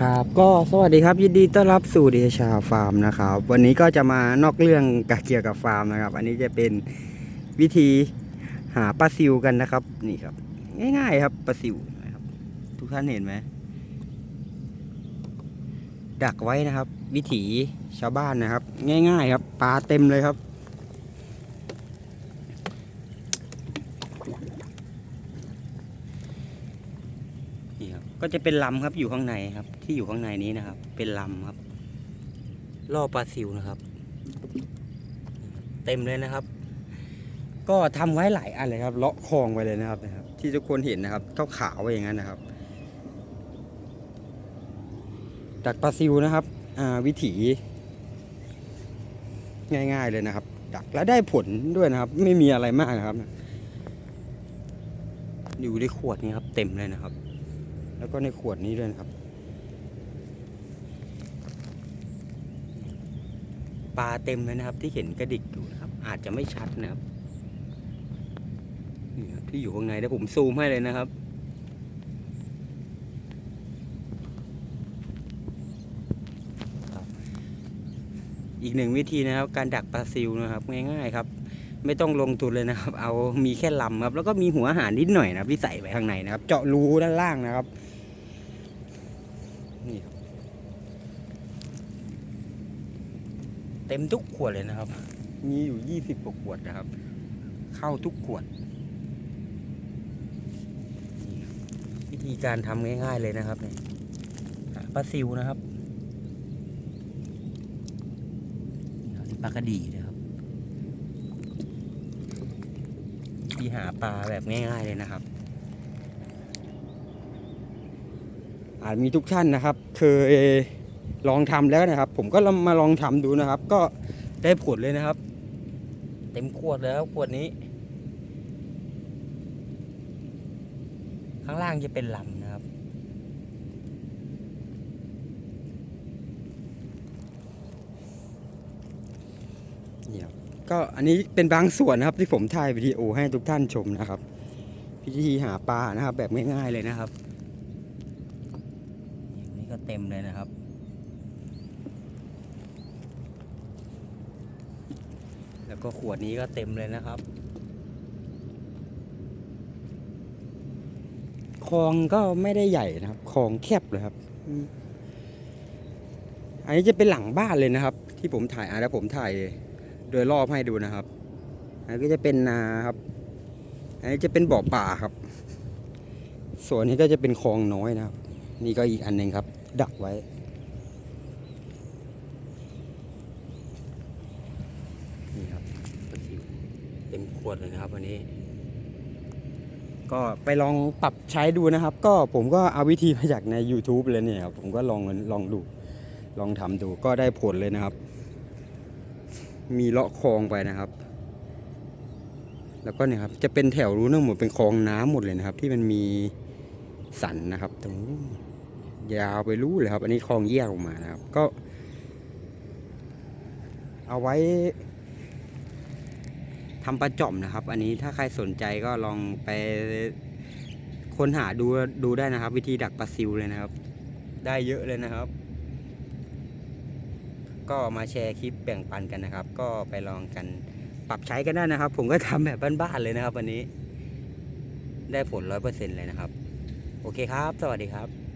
ครับก็สวัสดีครับยินดีต้อนรับสู่เดชาฟาร์มนะครับ วันนี้ก็จะมานอกเรื่องกับเกี่ยวกับฟาร์มนะครับ อันนี้จะเป็นวิธีหาปลาซิวกันนะครับ นี่ครับ ง่ายๆครับปลาซิวนะครับ ทุกท่านเห็นไหมดักไว้นะครับ วิถีชาวบ้านนะครับ ง่าย ๆ ครับปลาเต็มเลยครับ นี่ครับ ก็จะเป็นลำครับอยู่ข้างในครับ ที่อยู่ข้างในนี้นะครับ เป็นลำครับล่อปลาซิวนะครับ เต็มเลยนะครับ ก็ทำไว้หลายอันเลยครับเลาะคลองไปเลยนะครับนะครับ ที่ทุกคนเห็นนะครับขาวๆไว้อย่างนั้นนะครับดักปลาซิวนะครับวิถี ง่าย ๆเลยนะครับ ดักแล้วได้ผลด้วยนะครับ ไม่มีอะไรมากนะครับ อยู่ในขวดนี้ครับ เต็มเลยนะครับ แล้วก็ในขวดนี้ด้วยนะครับ ปลาเต็มเลยนะครับ ที่เห็นกระดิกอยู่นะครับ อาจจะไม่ชัดนะครับนี่ครับที่อยู่ข้างในเดี๋ยวผมซูมให้เลยนะครับ อีกหนึ่งวิธีนะครับ การดักปลาซิวนะครับ ง่ายๆครับ ไม่ต้องลงทุนเลยนะครับ เอามีแค่ลำครับ แล้วก็มีหัวอาหารนิดหน่อยนะครับที่ใส่ไปข้างในนะครับ เจาะรูด้านล่างนะครับนี่ครับเต็มทุกขวดเลยนะครับ มีอยู่ยี่สิบกว่าขวดนะครับ เข้าทุกขวด วิธีการทำง่าย ๆเลยนะครับเนี่ยปลาซิวนะครับ นี่ปลากระดีนะครับที่หาปลาแบบง่ายๆเลยนะครับ อาจมีทุกท่านนะครับ เคยลองทำแล้วนะครับ ผมก็มาลองทำดูนะครับ ก็ได้ผลเลยนะครับ เต็มขวดแล้วขวดนี้ ข้างล่างจะเป็นลำนะครับ นี่ครับก็อันนี้เป็นบางส่วนนะครับ ที่ผมถ่ายวิดีโอให้ทุกท่านชมนะครับวิธีหาปลานะครับ แบบง่ายๆเลยนะครับอย่างนี้ก็เต็มเลยนะครับ แล้วก็ขวดนี้ก็เต็มเลยนะครับคลองก็ไม่ได้ใหญ่นะครับคลองแคบเลยครับอืมอันนี้จะเป็นหลังบ้านเลยนะครับ ที่ผมถ่ายอะแล้วผมถ่าย โดยรอบให้ดูนะครับ อันนี้ก็จะเป็นนาครับ อันนี้จะเป็นบ่อป่าครับ ส่วนนี้ก็จะเป็นคลองน้อยนะครับ นี่ก็อีกอันหนึ่งครับ ดักไว้ นี่ครับปลาซิวเต็มขวดเลยนะครับวันนี้ ก็ไปลองปรับใช้ดูนะครับ ก็ผมก็เอาวิธีมาจากใน YouTube เลยเนี่ยครับ ผมก็ลองลองดู ลองทำดูก็ได้ผลเลยนะครับ มีเลาะคลองไปนะครับ แล้วก็เนี่ยครับจะเป็นแถวรู้ทั้งหมดเป็นคลองน้ำหมดเลยนะครับ ที่มันมีสันนะครับ ตรงยาวไปรู้เลยครับ อันนี้คลองแยกออกมานะครับ ก็ เอาไว้ทำปลาจ่อมนะครับ อันนี้ถ้าใครสนใจก็ลองไปค้นหาดูดูได้นะครับ วิธีดักปลาซิวเลยนะครับ ได้เยอะเลยนะครับ ก็มาแชร์คลิปแบ่งปันกันนะครับ ก็ไปลองกันปรับใช้กันได้นะครับ ผมก็ทำแบบบ้านๆเลยนะครับ วันนี้ ได้ผลร้อยเปอร์เซ็นต์เลยนะครับ โอเคครับ สวัสดีครับ